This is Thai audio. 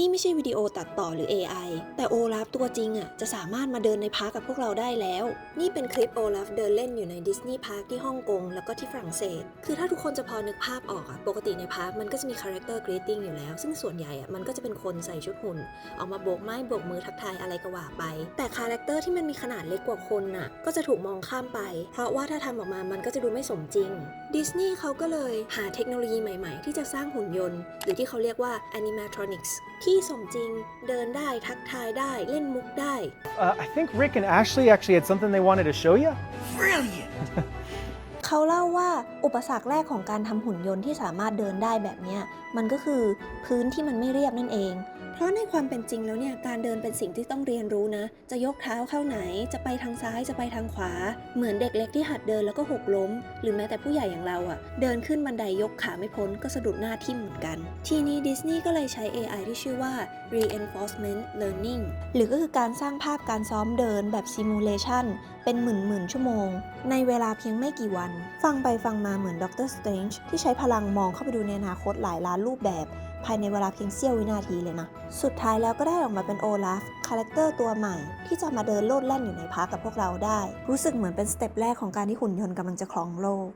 นี่ไม่ใช่วิดีโอตัดต่อหรือ AI แต่โอลาฟตัวจริงอะจะสามารถมาเดินในพาร์คกับพวกเราได้แล้ว นี่เป็นคลิปโอลาฟเดินเล่นอยู่ในดิสนีย์พาร์คที่ฮ่องกงแล้วก็ที่ฝรั่งเศส คือถ้าทุกคนจะพอนึกภาพออกอะปกติในพาร์คมันก็จะมีคาแรคเตอร์กรีตติ้งอยู่แล้ว ซึ่งส่วนใหญ่อะมันก็จะเป็นคนใส่ชุดหุ่น ออกมาโบกไม้โบกมือทักทายอะไรก็ว่าไป แต่คาแรคเตอร์ที่มันมีขนาดเล็กกว่าคนน่ะก็จะถูกมองข้ามไป เพราะว่าถ้าทำออกมามันก็จะดูไม่สมจริงดิสนีย์เขาก็เลยหาเทคโนโลยีใหม่ ๆ ที่จะสร้างหุ่นยนต์ หรือที่เขาเรียกว่า animatronics ที่สมจริง เดินได้ทักทายได้เล่นมุกได้ Uh, I think Rick and Ashley actually had something they wanted to show you. Brilliant! เขาเล่าว่าอุปสรรคแรกของการทำหุ่นยนต์ที่สามารถเดินได้แบบเนี้ยมันก็คือพื้นที่มันไม่เรียบนั่นเองเพ ราะในความเป็นจริงแล้วเนี่ยการเดินเป็นสิ่งที่ต้องเรียนรู้นะ จะยกเท้าเข้าไหน จะไปทางซ้ายจะไปทางขวา เหมือนเด็กเล็กที่หัดเดินแล้วก็หกล้ม หรือแม้แต่ผู้ใหญ่อย่างเราอะ่ะ เดินขึ้นบันไดยกขาไม่พ้นก็สะดุดหน้าทิ่มเหมือนกัน ทีนี้ดิสนีย์ก็เลยใช้ AI ที่ชื่อว่า reinforcement learning หรือก็คือการสร้างภาพการซ้อมเดินแบบ simulation เป็นหมื่นหมื่นๆชั่วโมง ในเวลาเพียงไม่กี่วัน ฟังไปฟังมาเหมือนด็อกเตอร์สเตรนจ์ที่ใช้พลังมองเข้าไปดูในอนาคตหลายล้านรูปแบบ ภายในเวลาเพียงเสี้ยววินาทีเลยนะ สุดท้ายแล้วก็ได้ออกมาเป็นโอลาฟคาแรคเตอร์ตัวใหม่ ที่จะมาเดินโลดแล่นอยู่ในพาร์คกับพวกเราได้ รู้สึกเหมือนเป็นสเต็ปแรกของการที่หุ่นยนต์กำลังจะครองโลก